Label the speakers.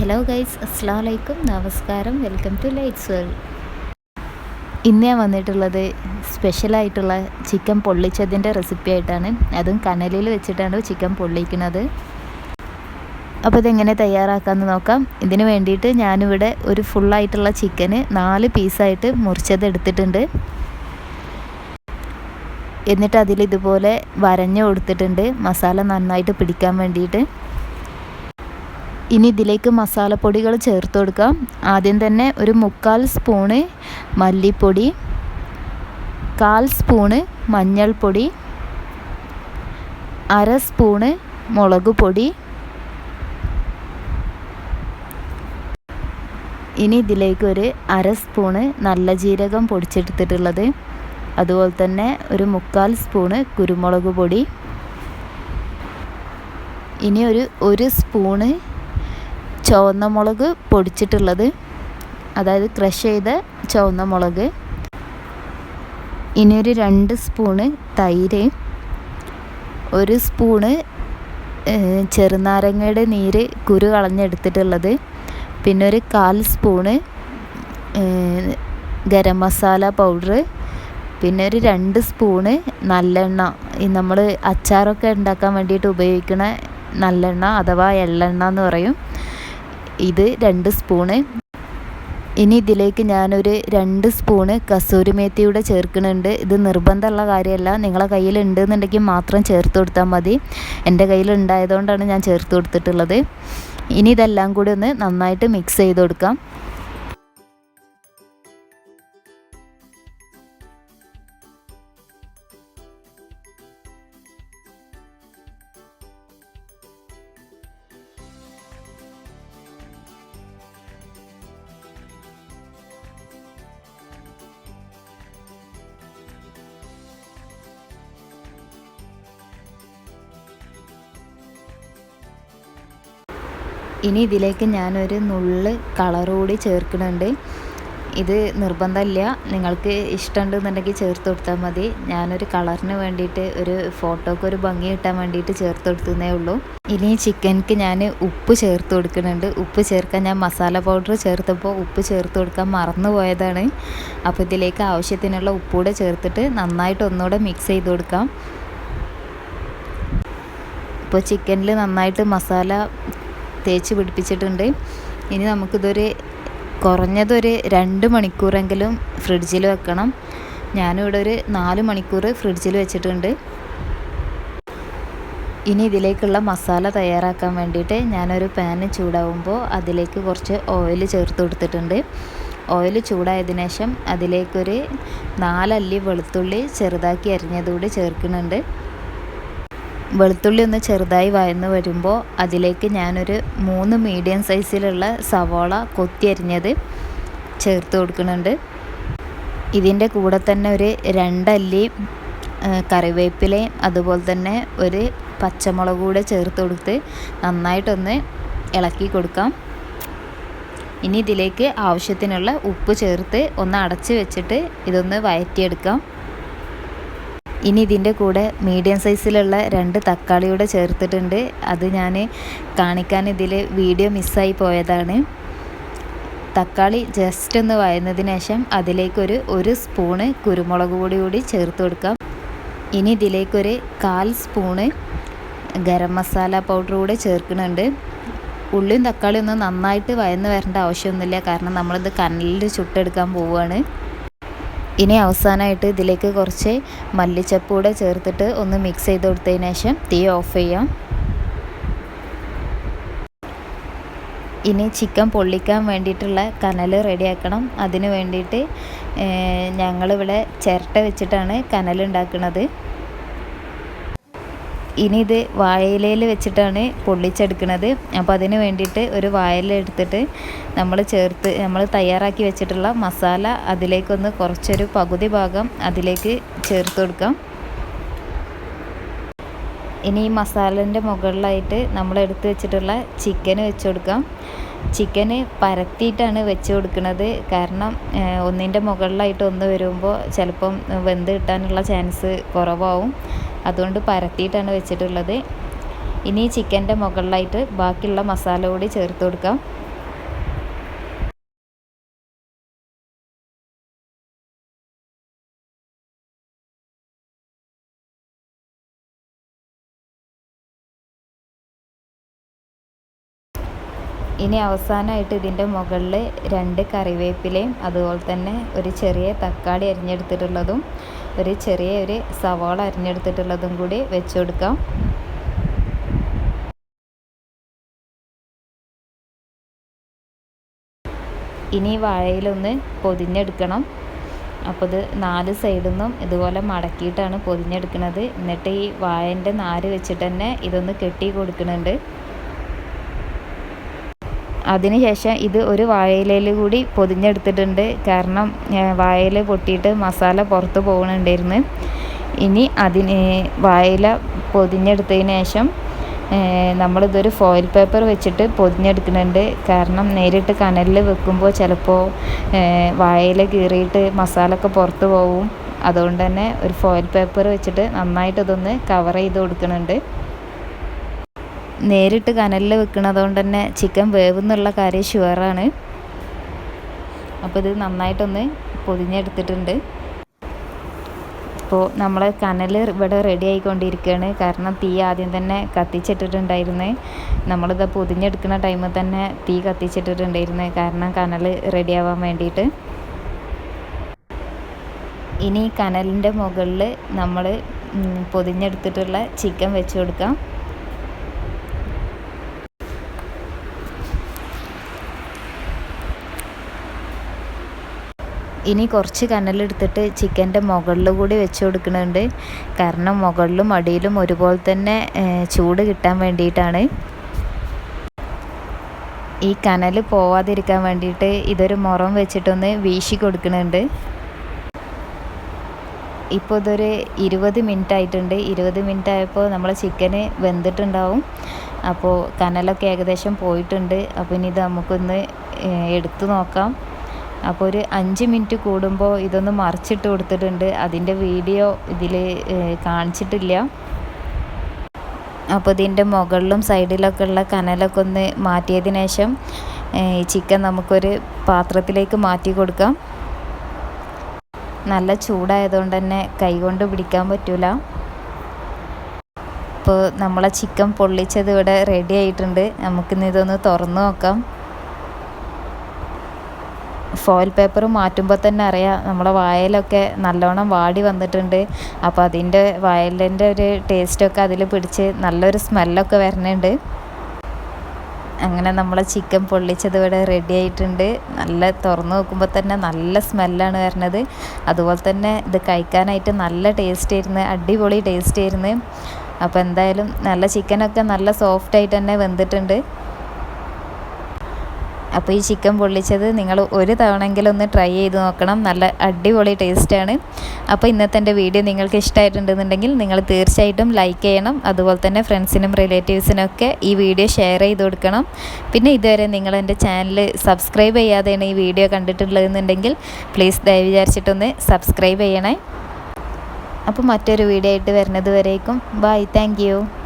Speaker 1: Hello guys അസ്സാം വലൈക്കും നമസ്കാരം വെൽക്കം ടു ലൈറ്റ്സ് വേൾഡ് ഇന്ന് ഞാൻ വന്നിട്ടുള്ളത് സ്പെഷ്യലായിട്ടുള്ള ചിക്കൻ പൊള്ളിച്ചതിന്റെ റെസിപ്പി ആയിട്ടാണ്. അതും കനലിൽ വെച്ചിട്ടാണ് ചിക്കൻ പൊള്ളിക്കുന്നത്. അപ്പോൾ ഇതെങ്ങനെ തയ്യാറാക്കാമെന്ന് നോക്കാം. ഇതിന് വേണ്ടിയിട്ട് ഞാനിവിടെ ഒരു ഫുള്ളായിട്ടുള്ള ചിക്കന് നാല് പീസായിട്ട് മുറിച്ചത് എടുത്തിട്ടുണ്ട്. എന്നിട്ട് അതിൽ ഇതുപോലെ വരഞ്ഞു കൊടുത്തിട്ടുണ്ട്. മസാല നന്നായിട്ട് പിടിക്കാൻ വേണ്ടിയിട്ട്. ഇനി ഇതിലേക്ക് മസാലപ്പൊടികൾ ചേർത്ത് കൊടുക്കാം ആദ്യം തന്നെ ഒരു മുക്കാൽ സ്പൂണ് മല്ലിപ്പൊടി കാൽ സ്പൂണ് മഞ്ഞൾപ്പൊടി അര സ്പൂണ് മുളക് പൊടി ഇനി ഇതിലേക്ക് ഒരു അര സ്പൂണ് നല്ല ജീരകം പൊടിച്ചെടുത്തിട്ടുള്ളത്. അതുപോലെ തന്നെ ഒരു മുക്കാൽ സ്പൂണ് കുരുമുളക് പൊടി ഇനി ഒരു ഒരു സ്പൂണ് ചുവന്ന മുളക് പൊടിച്ചിട്ടുള്ളത്. അതായത് ക്രഷ് ചെയ്ത ചുവന്ന മുളക്. ഇനി ഒരു രണ്ട് സ്പൂണ് തൈര്. ഒരു സ്പൂണ് ചെറുനാരങ്ങയുടെ നീര് കുരു കളഞ്ഞെടുത്തിട്ടുള്ളത്. പിന്നെ ഒരു കാൽ സ്പൂണ് ഗരം മസാല പൗഡർ. പിന്നെ ഒരു രണ്ട് സ്പൂണ് നല്ലെണ്ണ. ഈ നമ്മൾ അച്ചാറൊക്കെ ഉണ്ടാക്കാൻ വേണ്ടിയിട്ട് ഉപയോഗിക്കുന്ന നല്ലെണ്ണ അഥവാ എള്ളെണ്ണ എന്ന് പറയും. ഇത് രണ്ട് സ്പൂണ്. ഇനി ഇതിലേക്ക് ഞാനൊരു രണ്ട് സ്പൂണ് കസൂരി മേത്തിയുടെ ചേർക്കുന്നുണ്ട്. ഇത് നിർബന്ധമുള്ള കാര്യമല്ല. നിങ്ങളെ കയ്യിൽ ഉണ്ടെന്നുണ്ടെങ്കിൽ മാത്രം ചേർത്ത് കൊടുത്താൽ മതി. എന്റെ കയ്യിൽ ഉണ്ടായതുകൊണ്ടാണ് ഞാൻ ചേർത്ത് കൊടുത്തിട്ടുള്ളത്. ഇനി ഇതെല്ലാം കൂടി ഒന്ന് നന്നായിട്ട് മിക്സ് ചെയ്ത് കൊടുക്കാം. ഇനി ഇതിലേക്ക് ഞാനൊരു നുള്ള് കളർ കൂടി ചേർക്കുന്നുണ്ട്. ഇത് നിർബന്ധമില്ല. നിങ്ങൾക്ക് ഇഷ്ടമുണ്ടെന്നുണ്ടെങ്കിൽ ചേർത്ത് കൊടുത്താൽ മതി. ഞാനൊരു കളറിന് വേണ്ടിയിട്ട് ഒരു ഫോട്ടോക്ക് ഒരു ഭംഗി കിട്ടാൻ വേണ്ടിയിട്ട് ചേർത്ത് കൊടുത്തതേ ഉള്ളൂ. ഇനി ചിക്കൻക്ക് ഞാൻ ഉപ്പ് ചേർത്ത് കൊടുക്കുന്നുണ്ട്. ഉപ്പ് ചേർക്കാൻ ഞാൻ മസാല പൗഡർ ചേർത്തപ്പോൾ ഉപ്പ് ചേർത്ത് കൊടുക്കാൻ മറന്നു പോയതാണ്. അപ്പോൾ ഇതിലേക്ക് ആവശ്യത്തിനുള്ള ഉപ്പൂടെ ചേർത്തിട്ട് നന്നായിട്ട് ഒന്നുകൂടെ മിക്സ് ചെയ്ത് കൊടുക്കാം. ഇപ്പോൾ ചിക്കനിൽ നന്നായിട്ട് മസാല തേച്ച് പിടിപ്പിച്ചിട്ടുണ്ട്. ഇനി നമുക്കിതൊരു കുറഞ്ഞതൊരു രണ്ട് മണിക്കൂറെങ്കിലും ഫ്രിഡ്ജിൽ വെക്കണം. ഞാനിവിടെ ഒരു നാല് മണിക്കൂർ ഫ്രിഡ്ജിൽ വെച്ചിട്ടുണ്ട്. ഇനി ഇതിലേക്കുള്ള മസാല തയ്യാറാക്കാൻ വേണ്ടിയിട്ട് ഞാനൊരു പാന് ചൂടാവുമ്പോൾ അതിലേക്ക് കുറച്ച് ഓയിൽ ചേർത്ത് കൊടുത്തിട്ടുണ്ട്. ഓയിൽ ചൂടായതിനു ശേഷം അതിലേക്കൊരു നാലല്ലി വെളുത്തുള്ളി ചെറുതാക്കി അരിഞ്ഞതുകൂടി ചേർക്കുന്നുണ്ട്. വെളുത്തുള്ളി ഒന്ന് ചെറുതായി വയന്ന് വരുമ്പോൾ അതിലേക്ക് ഞാനൊരു മൂന്ന് മീഡിയം സൈസിലുള്ള സവോള കൊത്തിയരിഞ്ഞത് ചേർത്ത് കൊടുക്കുന്നുണ്ട്. ഇതിന്റെ കൂടെ തന്നെ ഒരു രണ്ടല്ലി കറിവേപ്പിലയും അതുപോലെ തന്നെ ഒരു പച്ചമുളക് കൂടെ ചേർത്ത് കൊടുത്ത് നന്നായിട്ടൊന്ന് ഇളക്കി കൊടുക്കാം. ഇനി ഇതിലേക്ക് ആവശ്യത്തിനുള്ള ഉപ്പ് ചേർത്ത് ഒന്ന് അടച്ച് വെച്ചിട്ട് ഇതൊന്ന് വയറ്റിയെടുക്കാം. ഇനി ഇതിന്റെ കൂടെ മീഡിയം സൈസിലുള്ള രണ്ട് തക്കാളിയൂടെ ചേർത്തിട്ടുണ്ട്. അത് ഞാൻ കാണിക്കാൻ ഇതിൽ വീഡിയോ മിസ്സായി പോയതാണ്. തക്കാളി ജസ്റ്റ് ഒന്ന് വയന്നതിന് ശേഷം അതിലേക്കൊരു ഒരു സ്പൂണ് കുരുമുളക് പൊടി കൂടി ചേർത്ത് കൊടുക്കാം. ഇനി ഇതിലേക്കൊരു കാൽ സ്പൂണ് ഗരം മസാല പൗഡർ കൂടെ ചേർക്കുന്നുണ്ട്. ഉള്ളിയും തക്കാളിയും ഒന്നും നന്നായിട്ട് വയന്ന് വരേണ്ട ആവശ്യമൊന്നുമില്ല. കാരണം നമ്മളിത് കനലിൽ ചുട്ടെടുക്കാൻ പോവുകയാണ്. ഇനി അവസാനമായിട്ട് ഇതിലേക്ക് കുറച്ച് മല്ലിച്ചപ്പ് കൂടെ ചേർത്തിട്ട് ഒന്ന് മിക്സ് ചെയ്ത് കൊടുത്തതിന് ശേഷം തീ ഓഫ് ചെയ്യാം. ഇനി ചിക്കൻ പൊള്ളിക്കാൻ വേണ്ടിയിട്ടുള്ള കനൽ റെഡിയാക്കണം. അതിന് വേണ്ടിയിട്ട് ഞങ്ങളിവിടെ ചിരട്ട വെച്ചിട്ടാണ് കനൽ ഉണ്ടാക്കുന്നത്. ഇനി ഇത് വാഴയിലയിൽ വെച്ചിട്ടാണ് പൊള്ളിച്ചെടുക്കുന്നത് അപ്പോൾ അതിന് വേണ്ടിയിട്ട് ഒരു വാഴയില എടുത്തിട്ട് നമ്മൾ ചേർത്ത് നമ്മൾ തയ്യാറാക്കി വെച്ചിട്ടുള്ള മസാല അതിലേക്കൊന്ന് കുറച്ചൊരു പകുതി ഭാഗം അതിലേക്ക് ചേർത്ത് കൊടുക്കാം. ഇനി ഈ മസാലന്റെ മുകളിലായിട്ട് നമ്മൾ എടുത്ത് വെച്ചിട്ടുള്ള ചിക്കൻ വെച്ച് കൊടുക്കാം. ചിക്കന് പരത്തിയിട്ടാണ് വെച്ച് കൊടുക്കുന്നത് കാരണം ഒന്നിന്റെ മുകളിലായിട്ട് ഒന്ന് വരുമ്പോൾ ചിലപ്പം വെന്ത് കിട്ടാനുള്ള ചാൻസ് കുറവാവും. അതുകൊണ്ട് പരത്തിയിട്ടാണ് വെച്ചിട്ടുള്ളത്. ഇനി ചിക്കന്റെ മുകളിലായിട്ട് ബാക്കിയുള്ള മസാല കൂടി ചേർത്ത് കൊടുക്കാം. ഇനി അവസാനമായിട്ട് ഇതിന്റെ മുകളിൽ രണ്ട് കറിവേപ്പിലയും അതുപോലെ തന്നെ ഒരു ചെറിയ തക്കാളി അരിഞ്ഞെടുത്തിട്ടുള്ളതും ഒരു ചെറിയ ഒരു സവാള അരിഞ്ഞെടുത്തിട്ടുള്ളതും കൂടി വെച്ച് കൊടുക്കാം. ഇനി വാഴയിലൊന്ന് പൊതിഞ്ഞെടുക്കണം. അപ്പോൾ ഇത് നാല് സൈഡിൽ നിന്നും ഇതുപോലെ മടക്കിയിട്ടാണ് പൊതിഞ്ഞെടുക്കുന്നത്. എന്നിട്ട് ഈ വാഴന്റെ നാര് വെച്ചിട്ട് തന്നെ ഇതൊന്ന് കെട്ടി കൊടുക്കുന്നുണ്ട്. അതിനുശേഷം ഇത് ഒരു വാഴയിലയിൽ കൂടി പൊതിഞ്ഞെടുത്തിട്ടുണ്ട്. കാരണം വാഴയില പൊട്ടിയിട്ട് മസാല പുറത്ത് പോകണുണ്ടായിരുന്നു. ഇനി അതിന് വാഴയില പൊതിഞ്ഞെടുത്തതിന് ശേഷം നമ്മളിതൊരു ഫോയിൽ പേപ്പർ വെച്ചിട്ട് പൊതിഞ്ഞെടുക്കുന്നുണ്ട്. കാരണം നേരിട്ട് കനലിൽ വെക്കുമ്പോൾ ചിലപ്പോൾ വാഴയില കീറിയിട്ട് മസാല ഒക്കെ പുറത്ത് പോവും. അതുകൊണ്ട് തന്നെ ഒരു ഫോയിൽ പേപ്പർ വെച്ചിട്ട് നന്നായിട്ട് ഇതൊന്ന് കവർ ചെയ്ത് കൊടുക്കുന്നുണ്ട്. നേരിട്ട് കനലിൽ വെക്കുന്നത് കൊണ്ട് തന്നെ ചിക്കൻ വേവെന്നുള്ള കാര്യം ഷുവറാണ്. അപ്പോൾ ഇത് നന്നായിട്ടൊന്ന് പൊതിഞ്ഞെടുത്തിട്ടുണ്ട്. അപ്പോൾ നമ്മൾ കനൽ ഇവിടെ റെഡി ആയിക്കൊണ്ടിരിക്കുകയാണ് കാരണം തീ ആദ്യം തന്നെ കത്തിച്ചിട്ടിട്ടുണ്ടായിരുന്നു. നമ്മളിത് പൊതിഞ്ഞെടുക്കുന്ന ടൈമിൽ തന്നെ തീ കത്തിച്ചിട്ടിട്ടുണ്ടായിരുന്നു. കാരണം കനൽ റെഡി ആവാൻ വേണ്ടിയിട്ട്. ഇനി കനലിന്റെ മുകളിൽ നമ്മൾ പൊതിഞ്ഞെടുത്തിട്ടുള്ള ചിക്കൻ വെച്ച് കൊടുക്കാം. ഇനി കുറച്ച് കനലെടുത്തിട്ട് ചിക്കന്റെ മുകളിൽ കൂടി വെച്ച് കൊടുക്കുന്നുണ്ട്. കാരണം മുകളിലും അടിയിലും ഒരുപോലെ തന്നെ ചൂട് കിട്ടാൻ വേണ്ടിയിട്ടാണ്. ഈ കനൽ പോവാതിരിക്കാൻ വേണ്ടിയിട്ട് ഇതൊരു മുറം വെച്ചിട്ടൊന്ന് വീശി കൊടുക്കുന്നുണ്ട്. ഇപ്പോൾ ഇതൊരു ഇരുപത് മിനിറ്റ് ആയിട്ടുണ്ട്. ഇരുപത് മിനിറ്റ് ആയപ്പോൾ നമ്മൾ ചിക്കന് വെന്തിട്ടുണ്ടാവും. അപ്പോൾ കനലൊക്കെ ഏകദേശം പോയിട്ടുണ്ട്. അപ്പോൾ ഇനി ഇത് നമുക്കൊന്ന് എടുത്തു നോക്കാം. അപ്പോൾ ഒരു അഞ്ച് മിനിറ്റ് കൂടുമ്പോൾ ഇതൊന്ന് മറിച്ചിട്ട് കൊടുത്തിട്ടുണ്ട്. അതിന്റെ വീഡിയോ ഇതിൽ കാണിച്ചിട്ടില്ല. അപ്പോൾ ഇതിന്റെ മുകളിലും സൈഡിലൊക്കെ ഉള്ള കനലൊക്കെ ഒന്ന് മാറ്റിയതിന് ശേഷം ചിക്കൻ നമുക്കൊരു പാത്രത്തിലേക്ക് മാറ്റി കൊടുക്കാം. നല്ല ചൂടായതുകൊണ്ട് തന്നെ കൈകൊണ്ട് പിടിക്കാൻ പറ്റില്ല ഇപ്പോൾ നമ്മളെ ചിക്കൻ പൊള്ളിച്ചത് ഇവിടെ റെഡി ആയിട്ടുണ്ട്. നമുക്കിന്ന് ഇതൊന്ന് തുറന്നു നോക്കാം. ഫോയിൽ പേപ്പർ മാറ്റുമ്പോൾ തന്നെ അറിയാം നമ്മുടെ വായലൊക്കെ നല്ലോണം വാടി വന്നിട്ടുണ്ട്. അപ്പോൾ അതിന്റെ വയലിന്റെ ഒരു ടേസ്റ്റൊക്കെ അതിൽ പിടിച്ച് നല്ലൊരു സ്മെല്ലൊക്കെ വരുന്നുണ്ട്. അങ്ങനെ നമ്മളെ ചിക്കൻ പൊള്ളിച്ചത് ഇവിടെ റെഡി ആയിട്ടുണ്ട്. നല്ല തുറന്നു നോക്കുമ്പോൾ തന്നെ നല്ല സ്മെല്ലാണ് വരുന്നത്. അതുപോലെ തന്നെ ഇത് കഴിക്കാനായിട്ട് നല്ല ടേസ്റ്റ് ആയിരുന്നു അടിപൊളി ടേസ്റ്റ് ആയിരുന്നു. അപ്പോൾ എന്തായാലും നല്ല ചിക്കനൊക്കെ നല്ല സോഫ്റ്റ് ആയിട്ട് തന്നെ വെന്തിട്ടുണ്ട്. അപ്പോൾ ഈ ചിക്കൻ പൊള്ളിച്ചത് നിങ്ങൾ ഒരു തവണയെങ്കിലും ഒന്ന് ട്രൈ ചെയ്ത് നോക്കണം. നല്ല അടിപൊളി ടേസ്റ്റാണ്. അപ്പോൾ ഇന്നത്തെ എന്റെ വീഡിയോ നിങ്ങൾക്ക് ഇഷ്ടമായിട്ടുണ്ടെന്നുണ്ടെങ്കിൽ നിങ്ങൾ തീർച്ചയായിട്ടും ലൈക്ക് ചെയ്യണം. അതുപോലെ തന്നെ ഫ്രണ്ട്സിനും റിലേറ്റീവ്സിനൊക്കെ ഈ വീഡിയോ ഷെയർ ചെയ്ത് കൊടുക്കണം. പിന്നെ ഇതുവരെ നിങ്ങൾ എന്റെ ചാനൽ സബ്സ്ക്രൈബ് ചെയ്യാതെയാണ് ഈ വീഡിയോ കണ്ടിട്ടുള്ളതെന്നുണ്ടെങ്കിൽ പ്ലീസ് ദയവ് വിചാരിച്ചിട്ടൊന്ന് സബ്സ്ക്രൈബ് ചെയ്യണേ. അപ്പോൾ മറ്റൊരു വീഡിയോ ആയിട്ട് വരുന്നത് വരേക്കും. ബൈ. താങ്ക്